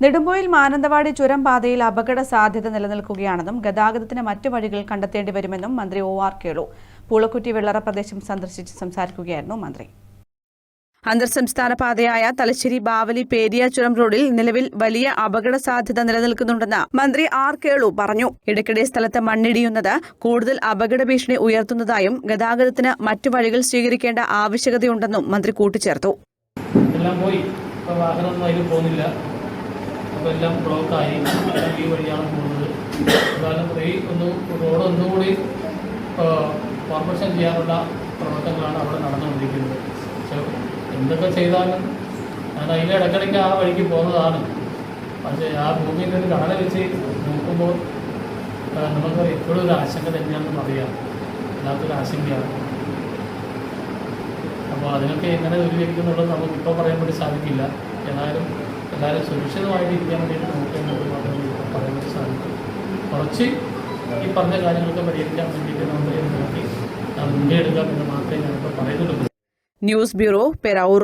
നെടുമ്പോയിൽ മാനന്തവാടി ചുരം പാതയിൽ അപകട സാധ്യത നിലനിൽക്കുകയാണെന്നും ഗതാഗതത്തിന് മറ്റു വഴികൾ കണ്ടെത്തേണ്ടി വരുമെന്നും മന്ത്രി ഒ ആർ കേളു. പൂളക്കുറ്റി വെള്ളറ പ്രദേശം സന്ദർശിച്ച് സംസാരിക്കുകയായിരുന്നു മന്ത്രി. അന്തർ സംസ്ഥാന പാതയായ തലശ്ശേരി ബാവലി പേരിയ ചുരം റോഡിൽ നിലവിൽ വലിയ അപകട സാധ്യത നിലനിൽക്കുന്നുണ്ടെന്ന് മന്ത്രി ആർ കേളു പറഞ്ഞു. ഇടയ്ക്കിടെ സ്ഥലത്ത് മണ്ണിടിയുന്നത് കൂടുതൽ അപകട ഭീഷണി ഉയർത്തുന്നതായും ഗതാഗതത്തിന് മറ്റു വഴികൾ സ്വീകരിക്കേണ്ട ആവശ്യകതയുണ്ടെന്നും മന്ത്രി കൂട്ടിച്ചേർത്തു. എല്ലാം പോയി. വാഹനമൊന്നും അതിൽ പോകുന്നില്ല. എല്ലാം ബ്ലോക്കായി എല്ലാം ഈ വഴിയാണ് പോകുന്നത്. എന്തായാലും ഈ ഒന്ന് റോഡ് ഒന്നുകൂടി കോർപ്പറേഷൻ ചെയ്യാനുള്ള പ്രവർത്തനങ്ങളാണ് അവിടെ നടന്നുകൊണ്ടിരിക്കുന്നത്. പക്ഷേ എന്തൊക്കെ ചെയ്താലും ഞാൻ അതിന്റെ ഇടയ്ക്കിടയ്ക്ക് ആ വഴിക്ക് പോകുന്നതാണ്. പക്ഷേ ആ ഭൂമിയിൽ ഒരു കടല വെച്ച് നോക്കുമ്പോൾ നമുക്ക് എപ്പോഴും ഒരു ആശങ്ക തന്നെയാണെന്ന് അറിയാം അല്ലാത്തൊരു ആശങ്കയാണ്. അപ്പോൾ അതിനൊക്കെ എങ്ങനെ ദൂരീകരിക്കുന്നുള്ളത് നമുക്ക് ഇപ്പോൾ പറയാൻ വേണ്ടി സാധിക്കില്ല. ഏതായാലും എല്ലാവരും സുരക്ഷിതമായിട്ട് ഇരിക്കാൻ വേണ്ടിയിട്ട് നോക്കുന്നത് മാത്രമേ പറയാൻ സാധിക്കും. കുറച്ച് ഈ പറഞ്ഞ കാര്യങ്ങളൊക്കെ പരിഹരിക്കാൻ വേണ്ടിയിട്ട് നമ്മൾ നോക്കി മുൻകൈ എടുക്കാം എന്ന് മാത്രമേ ഞാനിപ്പോൾ പറയുന്നുള്ളൂ. News bureau പെരൗർ